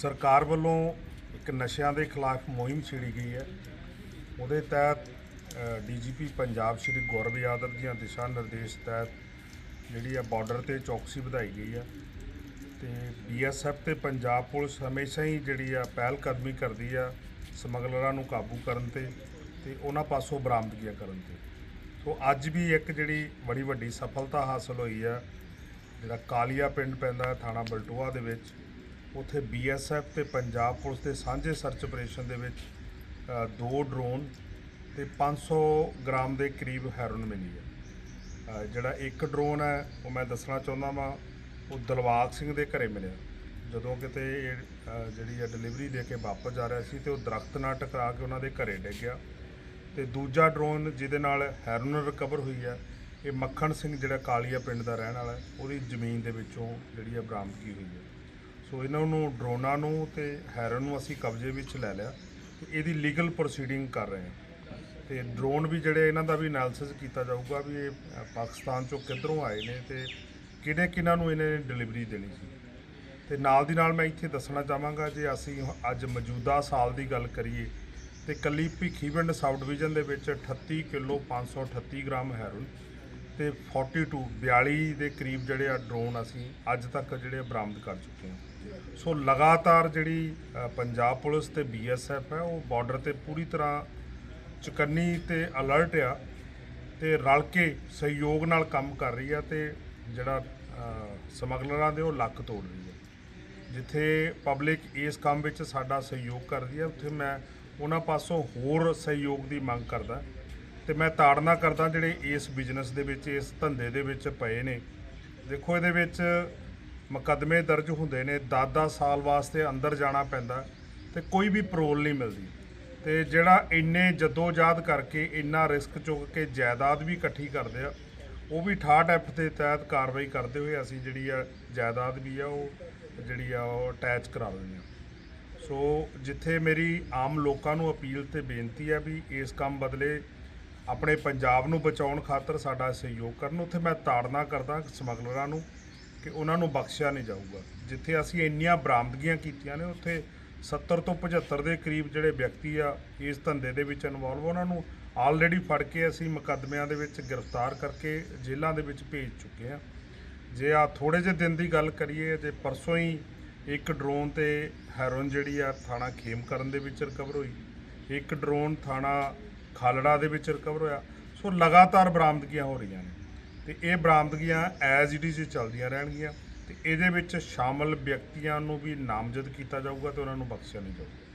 ਸਰਕਾਰ ਵੱਲੋਂ ਇੱਕ ਨਸ਼ਿਆਂ ਦੇ ਖਿਲਾਫ ਮੁਹਿੰਮ ਛੇੜੀ ਗਈ ਹੈ। ਉਹਦੇ ਤਹਿਤ ਡੀਜੀਪੀ ਪੰਜਾਬ ਸ਼੍ਰੀ ਗੌਰਵ ਯਾਦਵ ਦੀਆਂ ਦਿਸ਼ਾ ਨਿਰਦੇਸ਼ ਤਹਿਤ ਜਿਹੜੀ ਆ ਬਾਰਡਰ ਤੇ ਚੌਕਸੀ ਵਧਾਈ ਗਈ ਆ ਤੇ ਬੀਐਸਐਫ ਤੇ ਪੰਜਾਬ ਪੁਲਿਸ ਹਮੇਸ਼ਾ ਹੀ ਜਿਹੜੀ ਆ ਪਹਿਲ ਕਦਮੀ ਕਰਦੀ ਆ ਸਮਗਲਰਾਂ ਨੂੰ ਕਾਬੂ ਕਰਨ ਤੇ ਤੇ ਉਹਨਾਂ ਪਾਸੋਂ ਬਰਾਮਦਗੀਆਂ ਕਰਨ ਤੇ। ਸੋ ਅੱਜ ਵੀ ਇੱਕ ਜਿਹੜੀ ਬੜੀ ਵੱਡੀ ਸਫਲਤਾ ਹਾਸਲ ਹੋਈ ਆ, ਜਿਹੜਾ ਕਾਲੀਆ ਪਿੰਡ ਪੈਂਦਾ ਥਾਣਾ ਬਲਟੋਆ ਦੇ ਵਿੱਚ। ਉੱਥੇ ਬੀਐਸਐਫ ਤੇ ਪੰਜਾਬ ਪੁਲਿਸ ਦੇ ਸਾਂਝੇ ਸਰਚ ਆਪਰੇਸ਼ਨ ਦੇ ਵਿੱਚ ਦੋ ਡਰੋਨ ਤੇ 500 ਗ੍ਰਾਮ ਦੇ ਕਰੀਬ ਹੈਰੋਨ ਮਿਲੀ ਹੈ। ਜਿਹੜਾ ਇੱਕ ਡਰੋਨ ਹੈ ਉਹ ਮੈਂ ਦੱਸਣਾ ਚਾਹੁੰਦਾ ਵਾਂ ਉਹ ਦਲਵਾਗ ਸਿੰਘ ਦੇ ਘਰੇ ਮਿਲਿਆ। ਜਦੋਂ ਕਿਤੇ ਇਹ, ਜਿਹੜੀ ਹੈ ਡਿਲੀਵਰੀ ਦੇ ਕੇ ਵਾਪਸ ਜਾ ਰਿਹਾ ਸੀ ਤੇ ਉਹ ਦਰਖਤ ਨਾਲ ਟਕਰਾ ਕੇ ਉਹਨਾਂ ਦੇ ਘਰੇ ਡਿੱਗ ਗਿਆ। ਤੇ ਦੂਜਾ ਡਰੋਨ ਜਿਹਦੇ ਨਾਲ ਹੈਰੋਨ ਰਿਕਵਰ ਹੋਈ ਹੈ ਇਹ ਮੱਖਣ ਸਿੰਘ ਜਿਹੜਾ ਕਾਲੀਆ ਪਿੰਡ ਦਾ ਰਹਿਣ ਵਾਲਾ ਉਹਦੀ ਜ਼ਮੀਨ ਦੇ ਵਿੱਚੋਂ ਜਿਹੜੀ ਹੈ ਬਰਾਮਦਗੀ ਹੋਈ ਹੈ। ਸੋ ਇਹਨਾਂ ਨੂੰ, ਡਰੋਨਾਂ ਨੂੰ ਤੇ ਹੈਰਨ ਨੂੰ ਅਸੀਂ ਕਬਜ਼ੇ ਵਿੱਚ ਲੈ ਲਿਆ ਤੇ ਇਹਦੀ ਲੀਗਲ ਪ੍ਰੋਸੀਡਿੰਗ ਕਰ ਰਹੇ ਹਾਂ। ਤੇ ਡਰੋਨ ਵੀ ਜਿਹੜੇ ਇਹਨਾਂ ਦਾ ਵੀ ਐਨਾਲਿਸਿਸ ਕੀਤਾ ਜਾਊਗਾ ਵੀ ਇਹ ਪਾਕਿਸਤਾਨ ਚੋਂ ਕਿੱਧਰੋਂ ਆਏ ਨੇ ਤੇ ਕਿਹਨੇ ਕਿਹਨਾਂ ਨੂੰ ਇਹਨੇ ਡਿਲੀਵਰੀ ਦੇਣੀ ਸੀ। ਤੇ ਨਾਲ ਦੀ ਨਾਲ ਮੈਂ ਇੱਥੇ ਦੱਸਣਾ ਚਾਹਾਂਗਾ ਜੇ ਅਸੀਂ ਅੱਜ ਮੌਜੂਦਾ ਸਾਲ ਦੀ ਗੱਲ ਕਰੀਏ ਤੇ ਕੱਲੀ ਭਿੱਖੀਵਿੰਡ ਸਬ ਡਿਵੀਜ਼ਨ ਦੇ ਵਿੱਚ 38 ਕਿਲੋ 538 ਗ੍ਰਾਮ ਹੈਰੋਇਨ ਤੇ 42 42 ਦੇ ਕਰੀਬ ਜਿਹੜੇ ਆ ਡਰੋਨ ਅਸੀਂ ਅੱਜ ਤੱਕ ਜਿਹੜੇ ਬਰਾਮਦ ਕਰ ਚੁੱਕੇ ਹਾਂ। ਸੋ ਲਗਾਤਾਰ ਜਿਹੜੀ ਪੰਜਾਬ ਪੁਲਿਸ ਤੇ ਬੀਐਸਐਫ ਹੈ, ਉਹ ਬਾਰਡਰ ਤੇ ਪੂਰੀ ਤਰ੍ਹਾਂ ਚੁਕੰਨੀ ਤੇ ਅਲਰਟ ਆ ਤੇ ਰਲ ਕੇ ਸਹਿਯੋਗ ਨਾਲ ਕੰਮ ਕਰ ਰਹੀ ਆ ਤੇ ਜਿਹੜਾ ਸਮਗਲਰਾਂ ਦੇ ਉਹ ਲੱਕ ਤੋੜ ਰਹੀ ਹੈ ਜਿੱਥੇ ਪਬਲਿਕ ਇਸ ਕੰਮ ਵਿੱਚ ਸਾਡਾ ਸਹਿਯੋਗ ਕਰਦੀ ਹੈ ਉੱਥੇ ਮੈਂ ਉਹਨਾਂ ਪਾਸੋਂ ਹੋਰ ਸਹਿਯੋਗ ਦੀ ਮੰਗ ਕਰਦਾ। ਤੇ ਮੈਂ ਤਾੜਨਾ ਕਰਦਾ ਜਿਹੜੇ ਇਸ ਬਿਜ਼ਨਸ ਦੇ ਵਿੱਚ, ਇਸ ਧੰਦੇ ਦੇ ਵਿੱਚ ਪਏ ਨੇ। ਦੇਖੋ, ਇਹਦੇ ਵਿੱਚ ਮੁਕੱਦਮੇ ਦਰਜ ਹੁੰਦੇ ਨੇ 10-10 ਸਾਲ ਵਾਸਤੇ ਅੰਦਰ ਜਾਣਾ ਪੈਂਦਾ ਤੇ ਕੋਈ ਵੀ ਪਰੋਲ ਨਹੀਂ ਮਿਲਦੀ। ਤੇ ਜਿਹੜਾ ਇੰਨੇ ਜਦੋਜਾਦ ਕਰਕੇ ਇੰਨਾ ਰਿਸਕ ਚੁੱਕ ਕੇ ਜਾਇਦਾਦ ਵੀ ਇਕੱਠੀ ਕਰਦੇ ਆ, ਉਹ ਵੀ 68 ਐਫ ਦੇ ਤਹਿਤ ਕਾਰਵਾਈ ਕਰਦੇ ਹੋਏ ਅਸੀਂ ਜਿਹੜੀ ਆ ਜਾਇਦਾਦ ਵੀ ਆ, ਉਹ ਜਿਹੜੀ ਆ, ਉਹ ਅਟੈਚ ਕਰਾ ਦਿੰਦੇ ਆ। ਸੋ ਜਿੱਥੇ ਮੇਰੀ ਆਮ ਲੋਕਾਂ ਨੂੰ ਅਪੀਲ ਤੇ ਬੇਨਤੀ ਆ ਵੀ ਇਸ ਕੰਮ ਬਦਲੇ ਆਪਣੇ ਪੰਜਾਬ ਨੂੰ ਬਚਾਉਣ ਖਾਤਰ ਸਾਡਾ ਸਹਿਯੋਗ ਕਰਨ, ਉੱਥੇ ਮੈਂ ਤਾੜਨਾ ਕਰਦਾ ਸਮਗਲਰਾਂ ਨੂੰ ਕਿ ਉਹਨਾਂ ਨੂੰ ਬਖਸ਼ਿਆ ਨਹੀਂ ਜਾਊਗਾ। ਜਿੱਥੇ ਅਸੀਂ ਇੰਨੀਆਂ ਬਰਾਮਦਗੀਆਂ ਕੀਤੀਆਂ ਨੇ, ਉੱਥੇ 70 ਤੋਂ 75 ਦੇ ਕਰੀਬ ਜਿਹੜੇ ਵਿਅਕਤੀ ਆ, ਇਸ ਧੰਦੇ ਦੇ ਵਿੱਚ ਇਨਵੋਲਵ ਉਹਨਾਂ ਨੂੰ ਆਲਰੇਡੀ ਫੜ ਕੇ ਅਸੀਂ ਮੁਕੱਦਮਿਆਂ ਦੇ ਵਿੱਚ ਗ੍ਰਿਫਤਾਰ ਕਰਕੇ ਜੇਲ੍ਹਾਂ ਦੇ ਵਿੱਚ ਭੇਜ ਚੁੱਕੇ ਹਾਂ। ਜੇ ਆ ਥੋੜੇ ਜਿਹੇ ਦਿਨ ਦੀ ਗੱਲ ਕਰੀਏ ਤੇ ਪਰਸੋਂ ਹੀ ਇੱਕ ਡਰੋਨ ਤੇ ਹੈਰੋਇਨ ਜਿਹੜੀ ਆ, ਥਾਣਾ ਖੇਮ ਕਰਨ ਦੇ ਵਿੱਚ ਰਿਕਵਰ ਹੋਈ। ਇੱਕ ਡਰੋਨ ਥਾਣਾ ਖਾਲੜਾ ਦੇ ਵਿੱਚ ਰਿਕਵਰ ਹੋਇਆ। ਸੋ ਲਗਾਤਾਰ ਬਰਾਮਦਗੀਆਂ ਹੋ ਰਹੀਆਂ ਨੇ। ਤੇ ਇਹ ਬਰਾਮਦਗੀਆਂ ਐਜ਼ ਇਟ ਇਜ਼ ਚੱਲਦੀਆਂ ਰਹਿਣਗੀਆਂ। ਤੇ ਇਹਦੇ ਵਿੱਚ ਸ਼ਾਮਲ ਵਿਅਕਤੀਆਂ ਨੂੰ ਵੀ ਨਾਮਜ਼ਦ ਕੀਤਾ ਜਾਊਗਾ ਤੇ ਉਹਨਾਂ ਨੂੰ ਬਖਸ਼ਿਆ ਨਹੀਂ ਜਾਊਗਾ।